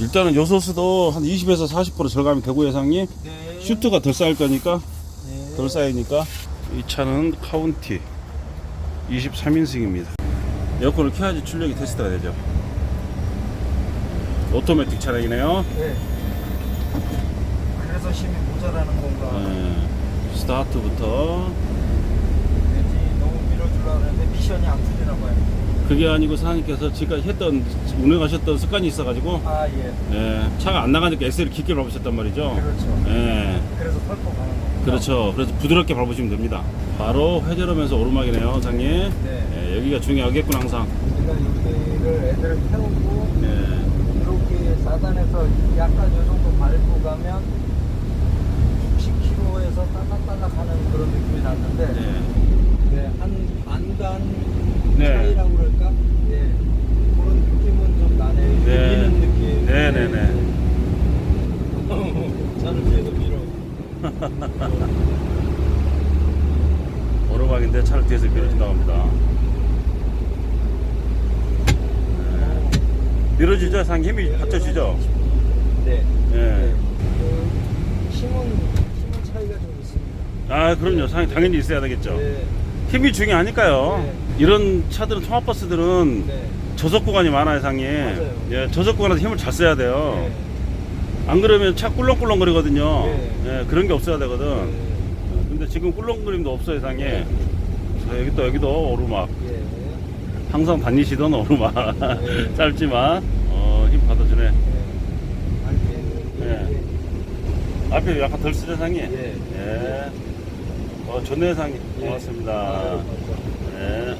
일단은 요소수도 한 20에서 40% 절감이 되고 예상님 네. 슈트가 덜 쌓일 거니까 네. 덜 쌓이니까 이 차는 카운티 23인승입니다 에어컨을 켜야지 출력이 테스트가 되죠 오토매틱 차량이네요 네. 그래서 힘이 모자라는 건가? 네. 스타트부터 왠지 너무 밀어주려고 하는데 미션이 안 풀리나 봐요. 그게 아니고 사장님께서 지금까지 했던 운행하셨던 습관이 있어가지고 아 예. 예, 차가 안 나가니까 엑셀을 깊게 밟으셨단 말이죠 그렇죠. 예, 그래서 털고 가는 거. 그렇죠 그래서 부드럽게 밟으시면 됩니다 바로 회전하면서 오르막이네요 사장님 네. 예, 여기가 중요하겠군 항상 그러니까 여기를 애들을 태우고 예, 이렇게 4단에서 약간 요 정도 밟고 가면 60km에서 딸락딸락 하는 그런 느낌이 났는데 네. 네, 한 반단 네. 차이라고 그럴까? 네. 그런 느낌은 좀 나네요. 네. 밀리는 느낌. 네, 네, 네. 차를 뒤에서 밀어. 오르막인데 차를 뒤에서 밀어준다고 합니다 예. 밀어주죠 사장님 힘이 받쳐주죠 네. 예. 네. 그 힘은, 힘은 차이가 좀 있습니다. 아 그럼요 사장님 당연히 있어야 되겠죠 네. 힘이 중요하니까요 네. 이런 차들은 통합버스들은 네. 저속 구간이 많아요 상님 맞아요. 예, 저속 구간에서 힘을 잘 써야 돼요 네. 안 그러면 차 꿀렁꿀렁 거리거든요 네. 예, 그런 게 없어야 되거든 네. 근데 지금 꿀렁거림도 없어요 상님 자, 여기 또 여기도 오르막 예. 항상 다니시던 오르막 네. 짧지만 어, 힘 받아주네 예. RPM. 예. 앞에 약간 덜 쓰죠 상님 예. 예. 어, 상님 예. 고맙습니다 감사합니다. 예.